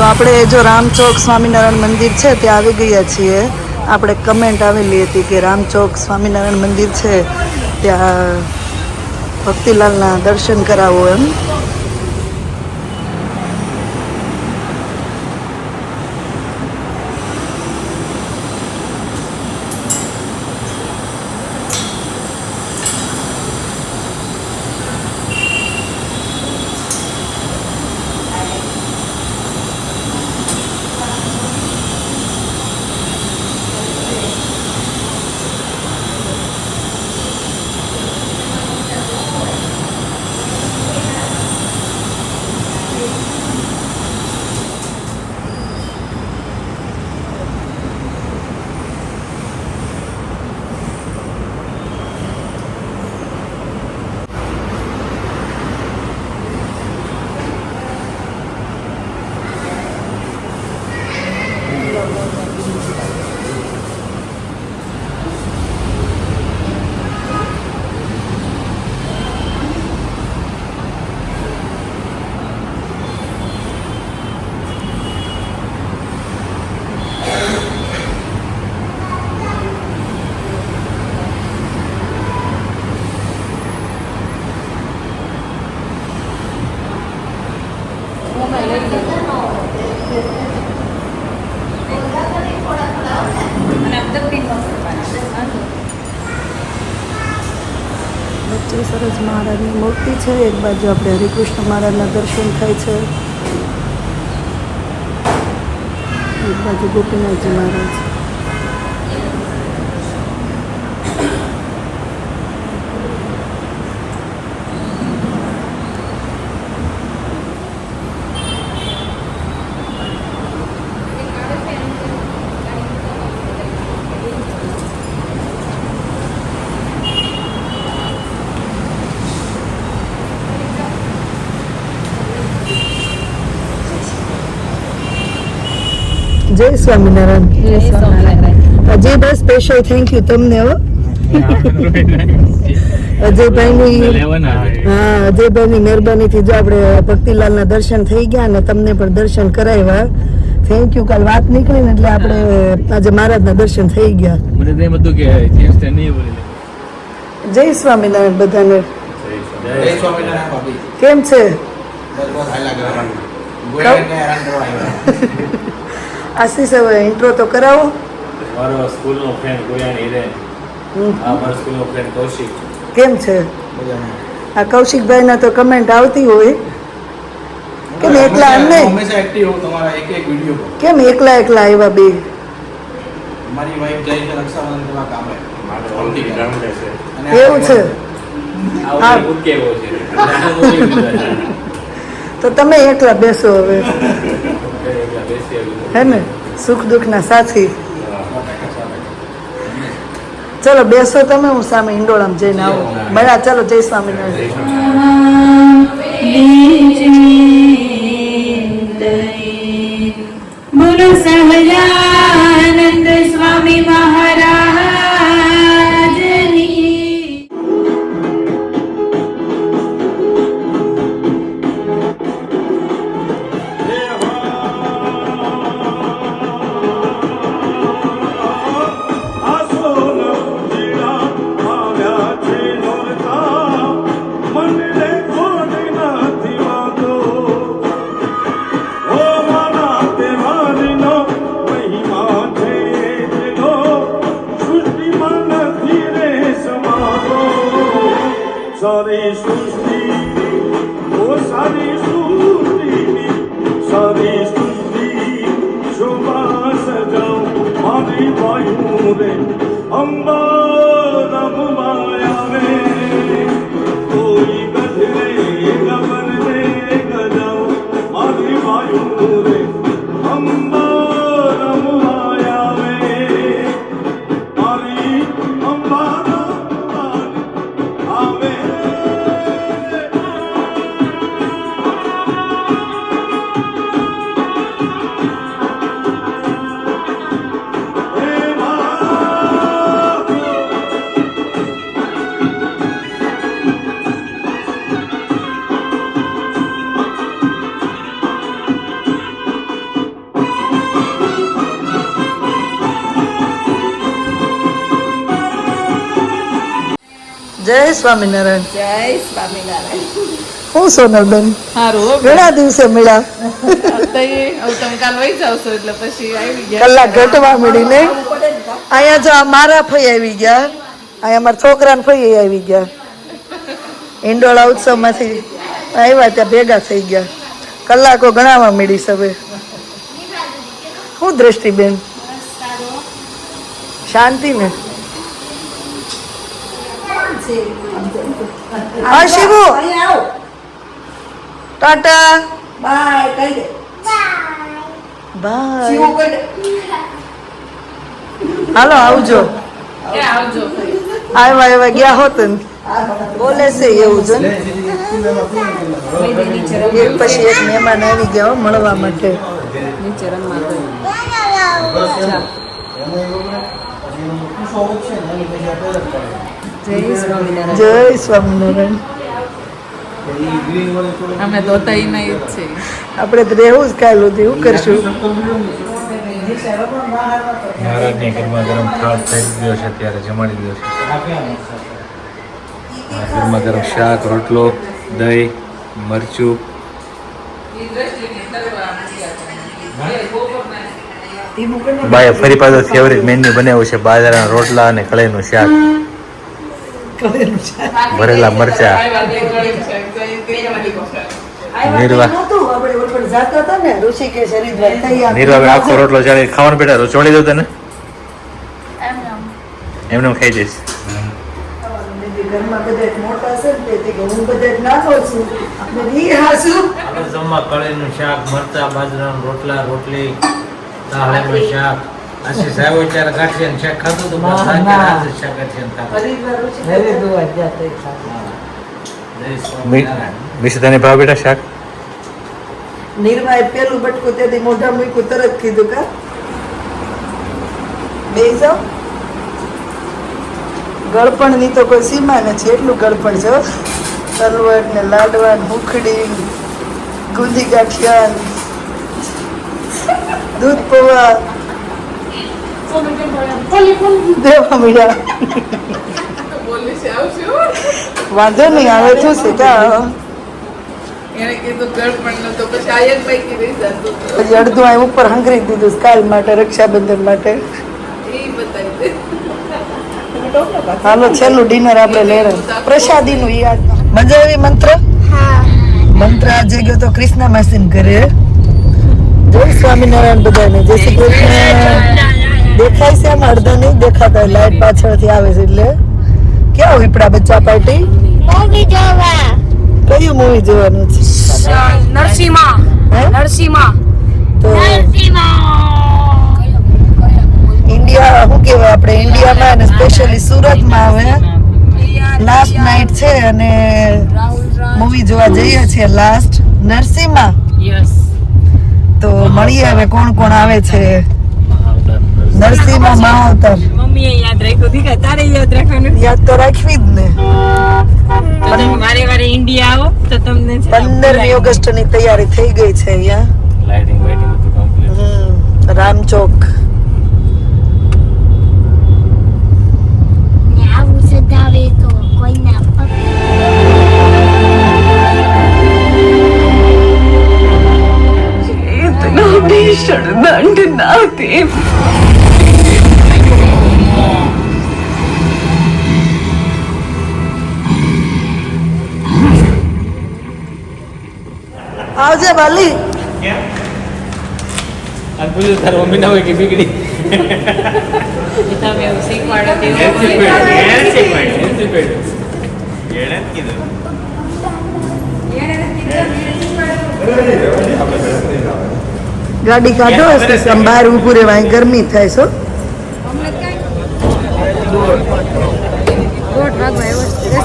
તો આપણે જો રામચોક સ્વામિનારાયણ મંદિર છે, ત્યાં આવી ગયા છીએ. આપણે કમેન્ટ આવેલી હતી કે રામચોક સ્વામિનારાયણ મંદિર છે, ત્યાં ભક્તિલાલના દર્શન કરાવો એમ. મહારાજની મૂર્તિ છે, એક બાજુ આપણે હરિકૃષ્ણ મહારાજના દર્શન થાય છે. એક બાજુ ગોપીનાથજી મહારાજ જય Swaminarayan. Ajaybhai special thank you તમને હો. અજયભાઈની હા અજયભાઈની મહેરબાનીથી જો આપણે ભક્તિલાલના દર્શન થઈ ગયા અને તમને પણ દર્શન કરાવ્યા. થેન્ક યુ કાલ વાત નીકળી ને એટલે આપણે આજે મહારાજના દર્શન થઈ ગયા. મને એમ હતું કે જેમ્સ ટેન નહીં બોલી જય સ્વામિનારાયણ બધાને. જય સ્વામિનારાયણ. કેમ છે? બસ બસ કરવા આશીષ હવે ઇન્ટ્રો તો કરાવો મારો સ્કૂલનો ફ્રેન્ડ ગોયાણ હિરેન. આ મારો સ્કૂલનો ફ્રેન્ડ કૌશિક કેમ છે આ કૌશિકભાઈના તો કમેન્ટ આવતી હોય કેમ એકલા એમને હંમેશા એક્ટિવ હોઉં તમારા એક એક વિડિયો પર કેમ એકલા એકલા આવ્યા બે મારી વાઈફ જાય છે રક્ષાબંધન કરવા કામે મારો ગામડે છે એવું છે. તો તમે એકલા બેસો હવે. હે ને સુખ દુઃખના સાથી ચલો બેસો તમે હું સામે ઈંડોળામાં જઈને આવું બરા ચલો જય સ્વામિનારાયણ হবে অম্বা જય સ્વામિનારાયણ. જય સ્વામિનારાયણ. હું સોનલબેન? ઘણા દિવસે મળ્યા. કલાક ઘટવા મળીને અહીંયા જો મારા ફઈ આવી ગયા. અહીંયા મારા છોકરાને ફઈ આવી ગયા. ઈંડોળા ઉત્સવમાંથી આવ્યા ત્યાં ભેગા થઈ ગયા. કલાકો ગણાવા મળી સવે શું દ્રષ્ટિબેન? શાંતિ ને હા શિવુ ટાટા. બાય કહી દે. બાય. હાલો આવજો. આવજો? આવ્યા આવ્યા ગયા હોત ને. બોલે છે એવું છે ને. એક પછી એક મહેમાન આવી ગયા મળવા માટે. નીચે જય સ્વામિનારાયણ. અમે તો તઈ જ છે આપણે તો રહેવું જ કાલ સુધી શું કરશું? મહારાજની ગરમા ગરમ થાળ થઈ ગયો છે ત્યારે જમાડી દીધો છે. ગરમા ગરમ શાક રોટલો દહીં મરચું. બાય ફરી પાછો ફેવરેટ મેન્યુ બનાવ્યું છે બાજરાના રોટલા અને કળાઈનું શાક. ભરેલા મરચા. આખો રોટલો ચાલે ખાવાનું બેટા ચોળી દઉં તને? એમને ખાઈ જઈશ. ઘરમાં બધા મોટા છે ને તેથી કે હું બધા નાનો છું ને ઈ હાસુ આપણે જમવા કળીનું શાક મરચા બાજરાના રોટલા રોટલી દાળનું શાક. સાહેબ ખાધું તો બસ ખાધું. ભાવ બેટા શાક? નિર્માએ પેલું બટકું મોઢા મૂક્યું તરત કીધું કા? ગળપણની તો કોઈ સીમા નથી એટલું ગળપણ છે તલવટ ને લાડવા ને હુખડી ગુંદી ગાંઠિયા દૂધ પૌવા. દેવા આવશું વાંધો નહીં આવે શું છે નતો પછી આ અડધું અહીં ઉપર હંગરી દીધું કાલ માટે રક્ષાબંધન માટે. હાલો છેલ્લું ડિનર આપણે લેવું પ્રસાદી નું યાદ મજા આવી મંત્ર? મંત્ર આજે ગયો તો કૃષ્ણ માસી ઘરે. જય સ્વામિનારાયણ બધાને. જય શ્રી કૃષ્ણ. દેખાય છે એમ અડધા નહીં દેખાતા લાઈટ પાછળથી આવે છે એટલે. ક્યાં વિપડા બચ્ચા પાર્ટી કયું મૂવી જોવાનું છે? નરસિંહા? નરસિંહા. તો ઇન્ડિયા શું કહેવાય આપણે ઇન્ડિયામાં અને સ્પેશિયલી સુરતમાં આવે લાસ્ટ નાઇટ છે અને મૂવી જોવા જઈએ છીએ લાસ્ટ નરસિંહમાં યસ તો મળીએ હવે કોણ કોણ આવે છે? નરસિંહમાં માવતર મમ્મીએ યાદ રાખ્યું દીકા તારે યાદ રાખવાનું? યાદ તો રાખવી જ ને. તમે વારે વારે ઇન્ડિયા આવો તો તમને છે ને પંદરમી ઓગસ્ટની તૈયારી થઈ ગઈ છે અહીંયા. લાઇટિંગ વાઇટિંગ બધું કમ્પ્લીટ રામચોક ને દંડ સદાવે તો આવજે મમ્મી ના હોય કે બીગડી તમે એવું શીખવાડો કીધું. ગાડી કાઢો હશે બહાર ઊભું રહેવાય ગરમી થાય છો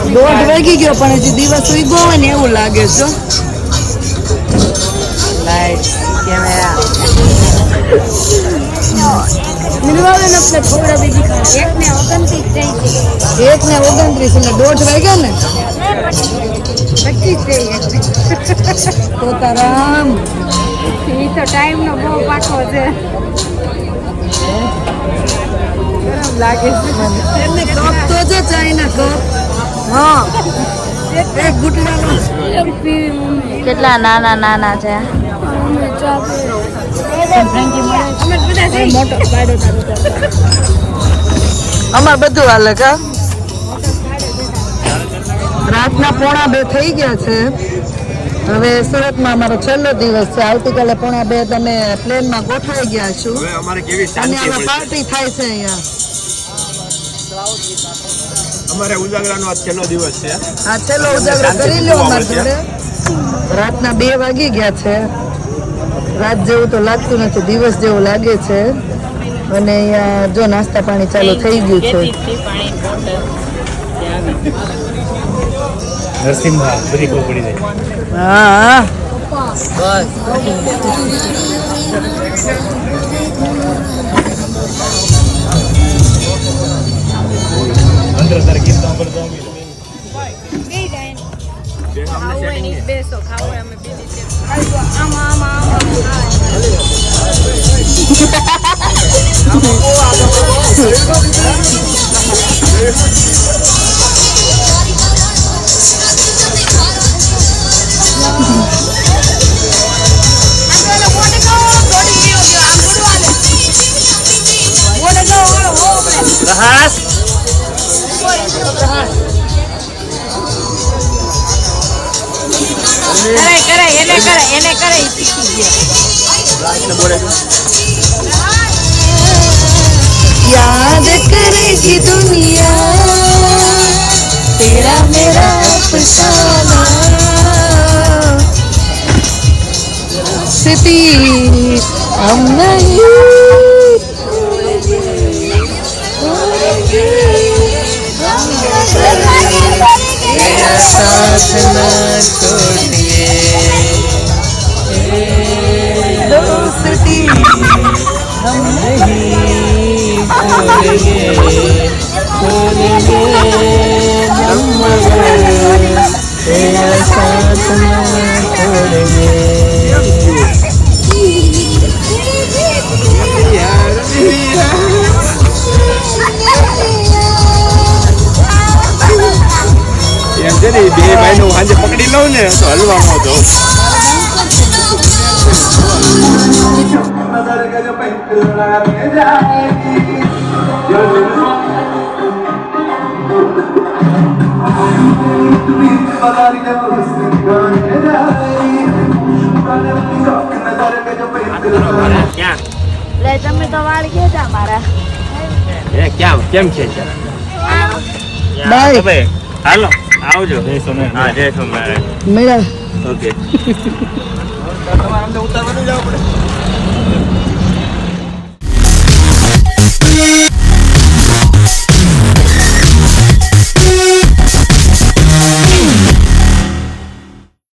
દોઢ વાગી ગયો પણ હજી દિવસ ઉગો હોય ને એવું લાગે છે લાઈટ કેમેરા ને બીજી ખાય એક ને ઓગણત્રીસ થઈ એક ને ઓગણત્રીસ એટલે દોઢ વાગ્યા ને? પચીસ થઈ તો એ તો ટાઈમનો બહુ પાછો છે. લાગે છે એમને કપ તો જો ચાઈના કપ. હા. એક ગુટલાનો. કેટલા નાના નાના છે? અમાર બધું હાલે કા? રાતના પોણા બે થઈ ગયા છે. હવે સુરતમાં અમારો છેલ્લો દિવસ છે. આવતીકાલે પોણા બે તમે પ્લેનમાં ગોઠવાઈ ગયા છો. અને હવે પાર્ટી થાય છે અહીંયા. અમારે ઉજાગરાનો છેલ્લો દિવસ છે. આ છેલ્લો ઉજાગરો કરી લો અમારે જોડે. રાતના બે વાગી ગયા છે. રાત જેવું તો લાગતું નથી દિવસ જેવું લાગે છે અને અહીંયા જો નાસ્તા પાણી ચાલુ થઈ ગયું છે હા અંદર બેસો ખાવો અમે રીતે Thank you. એને કરે એને કરે ઈ શીખી याद करेगी दुनिया तेरा मेरा अफसाना सिटी हम नहीं तेरा साथ ना नहीं छोड़ेंगे छोड़ेंगे हम मगर तेरा साथ ना छोड़ेंगे એમ છે ને ઈ બે ભાઈ નું સાંજે પકડી લઉં ને તો તમે તો વાળ ગયા તા મારા એ ક્યાં કેમ છે બાય હાલો આવજો હા જય મેળા ઓકે તમારે અમને ઉતારવાનું જવું પડે